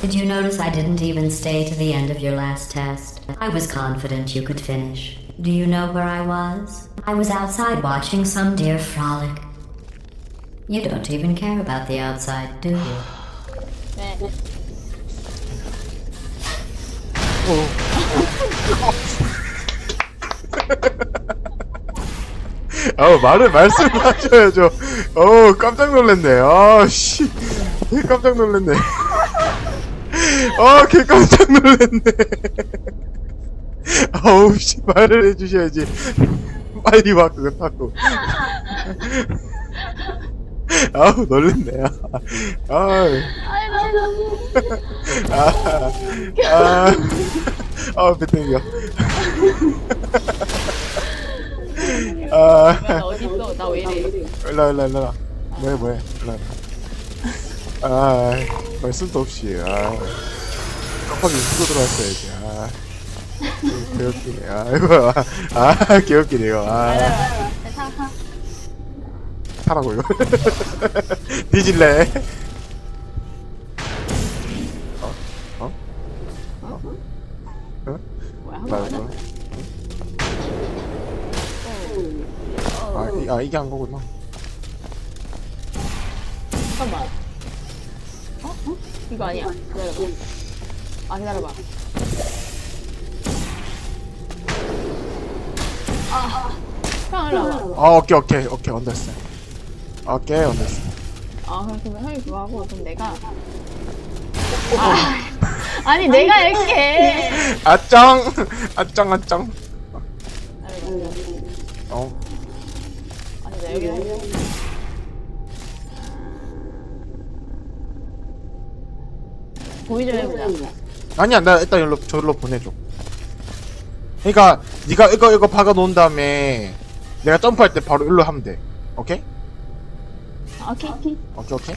Did you notice I didn't even stay to the end of your last test? I was confident you could finish. Do you know where I was? I was outside watching some deer frolic. You don't even care about the outside, do you? 네. 아우 말을 말씀하셔야죠. 어우 깜짝 놀랐네. 아씨 깜짝 놀랐네. 아 개 깜짝 놀랐네. 아우 씨 말을 해주셔야지. 빨리 와 그거 타고. 아우 놀랐네. 아, 아, 아, 아, 배 땡겨. 아. 나 어디 있어? 나 왜 이래? 일로 일로 일로 뭐해 뭐해 일로 일로 아 말씀도 없이 아 깜빡이 쓰고 들어왔어야지 아 개웃기네 아이고 아 개웃기네 이거 아 타, 타. 타라고 이거 뒤질래 어? 어? 어? 어? 뭐야, 이거 맞아? 아, 이, 아 이게 한 거구나 잠깐만. 어? 어? 이거 아니야. 기다려봐. 아, 기다려봐. 아, 형, 일로 와봐. 아 오케이 오케이 오케이 언더스 오케이 언더스 아, 그럼 그러면 형이 그거 하고, 그럼 내가. 아, 아니, 내가 이렇게. 아짱 아짱 아짱 어 아니, 나 여기. 보이 좀 해보자. 아니야 나 일단 일로 저기로 보내줘. 그니까 니가 이거 이거 박아 놓은 다음에 내가 점프할 때 바로 일로 하면 돼. 오케이? 아, 오케이, 오케이. 오케이 오케이?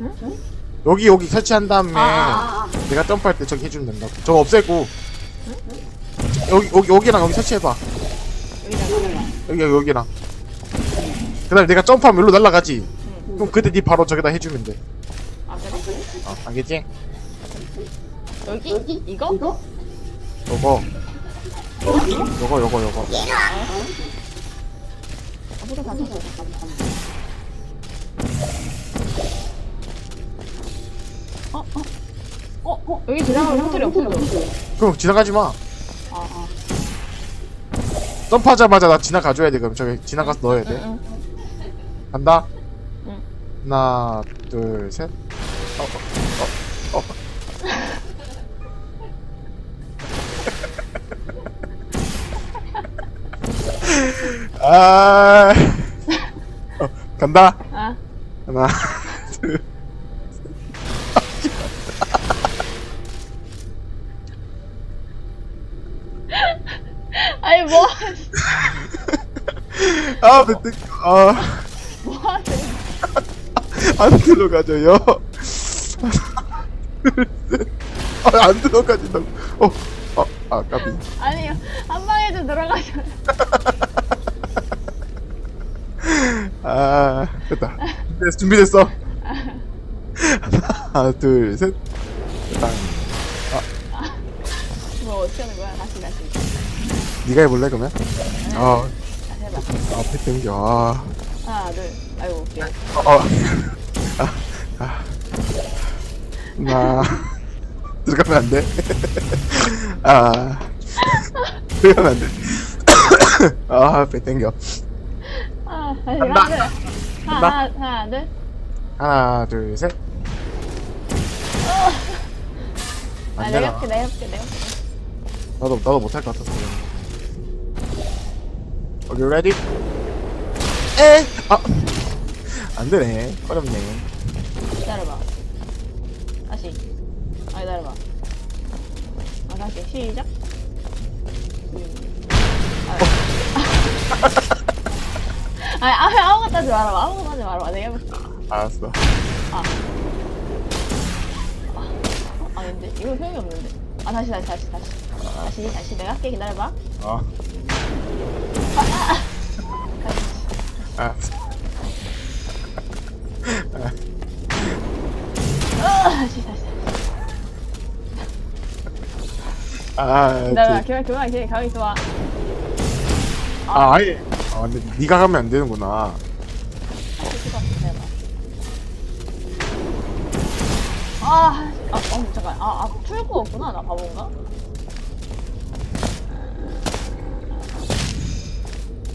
오케이. 여기 여기 설치한 다음에 아, 아, 아. 내가 점프할 때 저기 해주면 된다고. 저거 없애고. 여기 여기 여기랑 여기 설치해봐. 여기 여기 여기랑. 그 다음에 내가 점프하면 일로 날아가지. 그럼 그때 니 바로 저기다 해주면 돼. 아? 어, 알겠지? 여기? 이거? 이거? 요거 요거 요거 요거 아무도 다 쳤어. 어? 어? 어? 어? 여기 지나가면 호텔이 없어져. 그럼 지나가지 마 아, 아. 점프하자마자 나 지나가줘야 돼 그럼 저기 지나가서 넣어야 돼 응, 간다 응. 하나 둘 셋 어, 어, 어, 아 어, 간다 아. 하나 둘 아니, 뭐, 아, 멘트, 아, 뭐 하세요? 안 들어가져요. 아, 안 들어가진다고. 어, 어, 아, 까비. 아니요. 한 방에 좀 들어가셔. 아, 됐다. 됐어, 준비됐어. 하나, 둘, 셋. 땅. 뭐, 어떻게 하는 거야? 다시, 다시. 네가 해볼래, 그러면? 아, 다시 해봐. 아, 배 땡겨. 아, 하나, 둘. 아이고, 미안. 어, 어. 아, 아. 나, 들어가면 안 돼. 아, 들어가면 안 돼. 아, 배 땡겨. 아, 다시 간다. 하나, 둘. 하나, 하나, 하나, 둘. 하나, 둘, 셋. 아, 안 내가 되나? 해볼게, 내가 해볼게, 내가 해볼게. 나도 나도 못할 것 같아서. Are you ready? 에, 아, 안 되네. 어렵네. 기다려봐. 다시. 아, 기다려봐. 아, 다시. 시작. 아, 아, 아무것도 하지 말아봐. 아무것도 하지 말아봐. 내가 해볼게. 알았어. 아. 아, 아닌데? 이거 소용이 없는데. 아, 다시, 다시, 다시, 다시. 다시, 다시. 내가 할게. 기다려봐. 어. 알았어. 다시 다시. 아, 기다려. 쟤- 그만 그만 그만 가만 있어 봐. 아, 아예. 아, 근데 네가 가면 안 되는구나. 아, 아, 어, 잠깐. 아, 아, 출구 없구나. 나 바본가?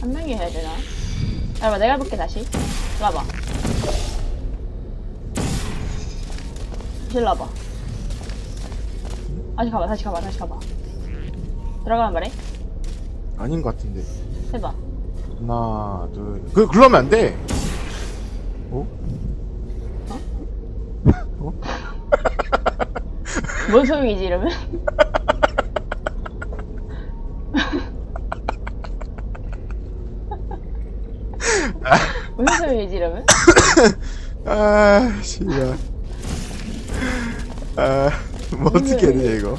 한 명이 해야 되나? 잠깐만, 내가 해볼게, 다시. 일로 와봐. 다시 가봐, 다시 가봐, 다시 가봐. 들어가란 말해? 아닌 것 같은데. 해봐. 하나, 둘. 그, 그러면 안 돼. 어? 어? 뭔 소용이지, 이러면? 무슨 소용이지, 이러면? 아, 씨발. 아, 뭐 어떻게 해야 되냐, 이거.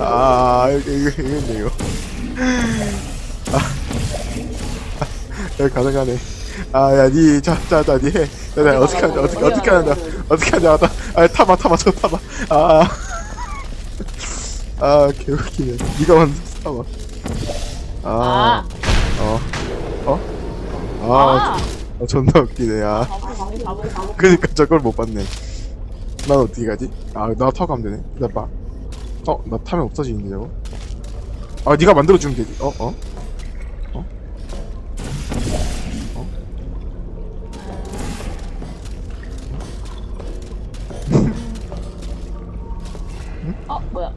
아, 아, 이거, 이거, 이건데, 이거. 아, 야, 가능하네. 아, 야, 니, 자, 자, 자, 니 해. 야, 나 어떻게 하냐, 어떻게, 어떻게 하냐, 어떻게 하냐, 나, 아, 타봐, 타봐, 저 타봐. 아, 아, 개웃기네. 니가 먼저 타봐. 아, 아, 어, 어? 아, 아! 아, 존나 웃기네, 야. 바보, 바보. 그니까 저걸 못 봤네. 난 어떻게 가지? 아, 나 타고 가면 되네. 기다려봐. 어, 나 타면 없어지는데, 저거? 아, 네가 만들어 주면 되지. 어, 어? 어? 어, 뭐야?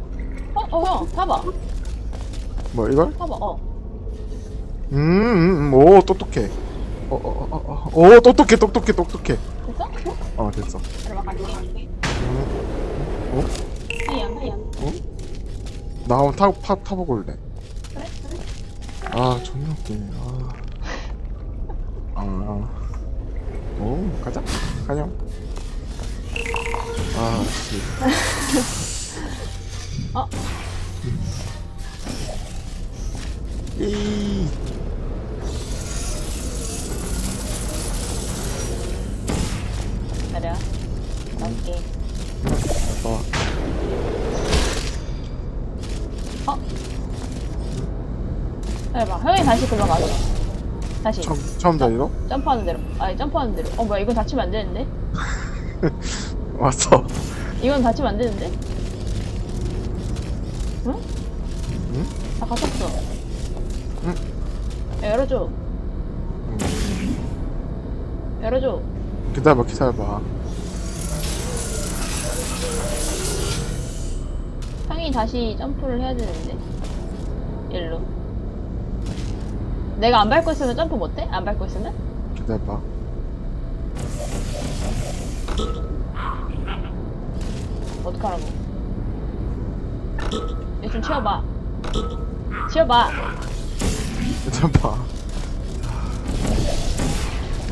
어, 어, 형, 타봐. 뭐, 이걸? 타봐, 어. 음, 음, 음, 오, 똑똑해. 어, 어, 어, 어, 어, 오, 똑똑해, 똑똑해, 똑똑해. 됐어? 어, 됐어. 들어가, 갈게. 어? 하이야, 하이야. 나 한번 타, 타, 타보고 올래. 그래? 아, 존나 웃기네. 아. 아. 오, 가자. 가냐. 아, 씨. 어, 이. 기다려. 갈게. 어, 어? 해봐. 형이 다시 가줘. 다시. 처음, 처음 자리로? 점프하는 대로. 아니, 점프하는 대로. 어, 뭐야, 이건 다치면 안 되는데? 왔어. 이건 다치면 안 되는데? 응? 응? 다 갇혔어. 응? 야, 열어줘. 열어줘. 기다려봐, 기다려봐. 형이 다시 점프를 해야 되는데. 일로. 내가 안 밟고 있으면 점프 못해? 안 밟고 있으면? 기다려봐. 어떡하라고. 얘좀 치워봐. 치워봐. 기다려봐.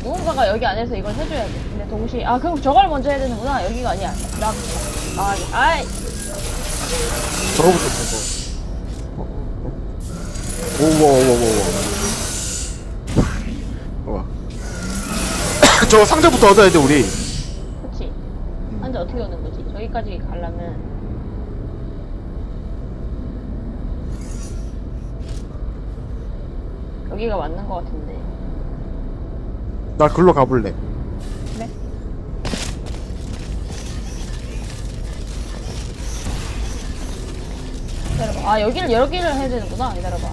누군가가 여기 안에서 이걸 해줘야 돼. 근데 동시에, 아, 그럼 저걸 먼저 해야 되는구나. 여기가 아니야. 나, 나가게. 아이! 저거부터 저거. 어, 어, 어. 오와, 오와, 오와, 오와. 우와. 저거 상자부터 얻어야 돼, 우리. 그치. 한자 어떻게 오는 거지? 저기까지 가려면. 여기가 맞는 거 같은데. 나 글로 가볼래. 그래? 기다려봐. 아, 여기를, 여기를 해야 되는구나. 기다려봐.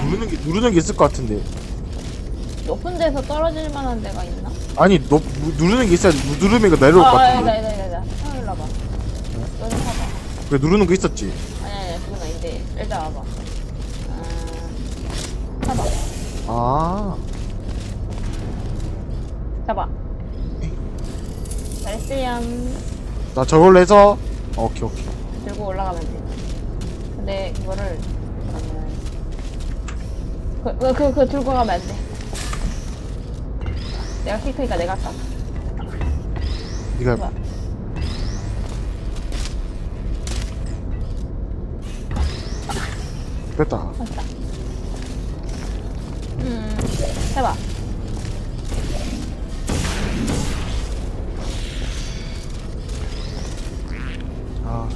누, 누르는 게, 누르는 게 있을 것 같은데. 높은 데서 떨어질 만한 데가 있나? 아니, 너, 누- 누르는 게 있어야 누- 누르면 이거 내려올 것 아, 아, 같은데. 나, 나, 나, 나. 형, 일로 와봐. 너좀 타봐. 그래, 누르는 거 있었지. 아니, 아니, 그건 아닌데. 일단 와봐. 아, 타봐. 아. 잡아. 잘했어요. 나 저걸로 해서. 어, 오케이, 오케이. 들고 올라가면 돼. 근데 그거를 그러면 그, 그, 그, 그 들고 가면 안 돼. 내가 킬 크니까 내가 쏴. 네가 해봐. 뺐다. 맞다. 해봐. 아.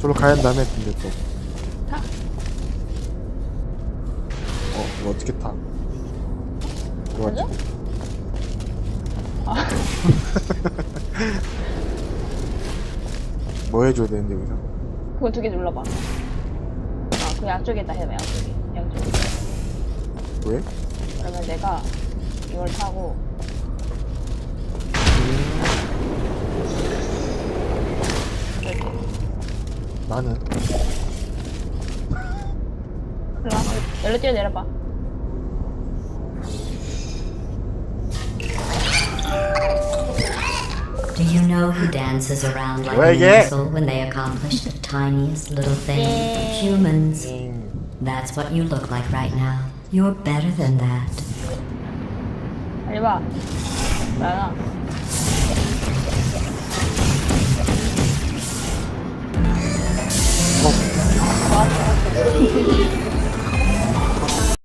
저로 가야 한다며 근데 또. 타. 어 이거 어떻게 타? 이거 맞아? 아, 뭐 해줘야 되는데 여기서? 그거 두 개 눌러봐. 아, 그 양쪽에다 해봐. 양쪽에. 왜? 그러면 내가 이걸 타고, 이렇게. 나는 일로 와. 열로 뛰어내려봐. Do you know who dances around like Well, an yeah. imbecile when they accomplish the tiniest little thing? Yeah. Humans. 음, That's what you look like right now. You're better than that. 빨리 와. 나나. 어, 좋았어.